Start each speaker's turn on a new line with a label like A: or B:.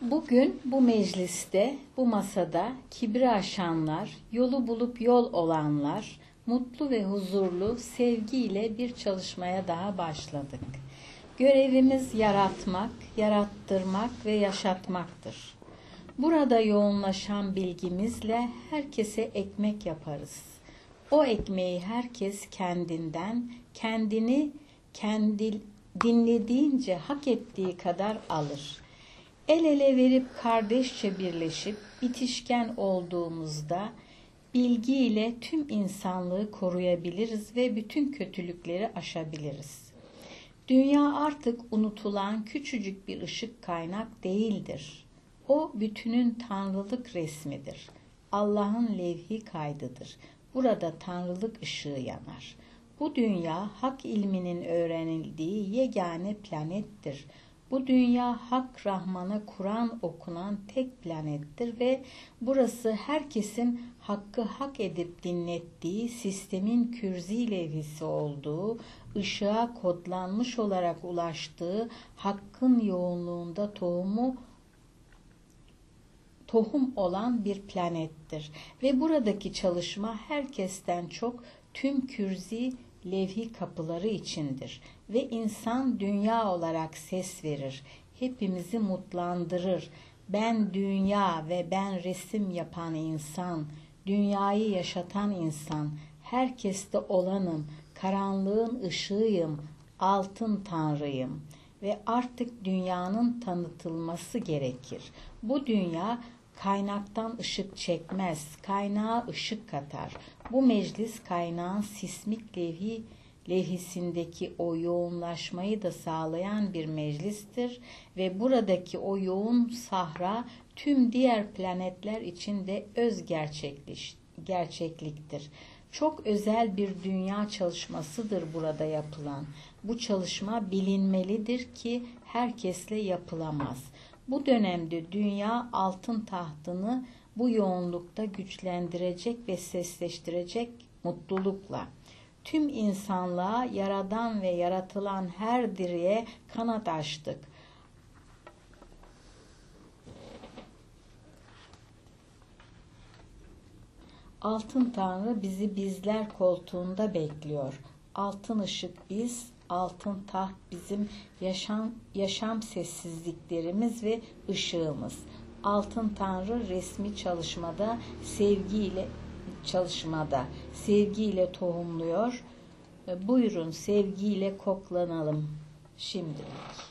A: Bugün bu mecliste, bu masada kibri aşanlar, yolu bulup yol olanlar, mutlu ve huzurlu sevgiyle bir çalışmaya daha başladık. Görevimiz yaratmak, yarattırmak ve yaşatmaktır. Burada yoğunlaşan bilgimizle herkese ekmek yaparız. O ekmeği herkes kendinden, kendini kendi dinlediğince hak ettiği kadar alır. El ele verip kardeşçe birleşip bitişken olduğumuzda bilgiyle tüm insanlığı koruyabiliriz ve bütün kötülükleri aşabiliriz. Dünya artık unutulan küçücük bir ışık kaynak değildir. O bütünün tanrılık resmidir. Allah'ın levhi kaydıdır. Burada tanrılık ışığı yanar. Bu dünya hak ilminin öğrenildiği yegane planettir. Bu dünya Hak Rahman'a Kur'an okunan tek planettir ve burası herkesin hakkı hak edip dinlettiği sistemin kürzi levhisi olduğu, ışığa kodlanmış olarak ulaştığı hakkın yoğunluğunda tohumu tohum olan bir planettir. Ve buradaki çalışma herkesten çok tüm kürzi levhi kapıları içindir ve insan dünya olarak ses verir. Hepimizi mutlandırır. Ben dünya ve ben resim yapan insan, dünyayı yaşatan insan, herkeste olanım, karanlığın ışığıyım, altın tanrıyım ve artık dünyanın tanıtılması gerekir. Bu dünya kaynaktan ışık çekmez, kaynağa ışık katar. Bu meclis kaynağın sismik levhi levhisindeki o yoğunlaşmayı da sağlayan bir meclistir ve buradaki o yoğun sahra tüm diğer planetler için de öz gerçekliktir. Çok özel bir dünya çalışmasıdır burada yapılan. Bu çalışma bilinmelidir ki herkesle yapılamaz. Bu dönemde dünya altın tahtını bu yoğunlukta güçlendirecek ve sesleştirecek mutlulukla. Tüm insanlığa yaradan ve yaratılan her diriye kanat açtık. Altın Tanrı bizi bizler koltuğunda bekliyor. Altın ışık biz, altın taht bizim yaşam, yaşam sessizliklerimiz ve ışığımız. Altın Tanrı resmi çalışmada sevgiyle çalışmada sevgiyle tohumluyor. Buyurun sevgiyle koklanalım şimdilik.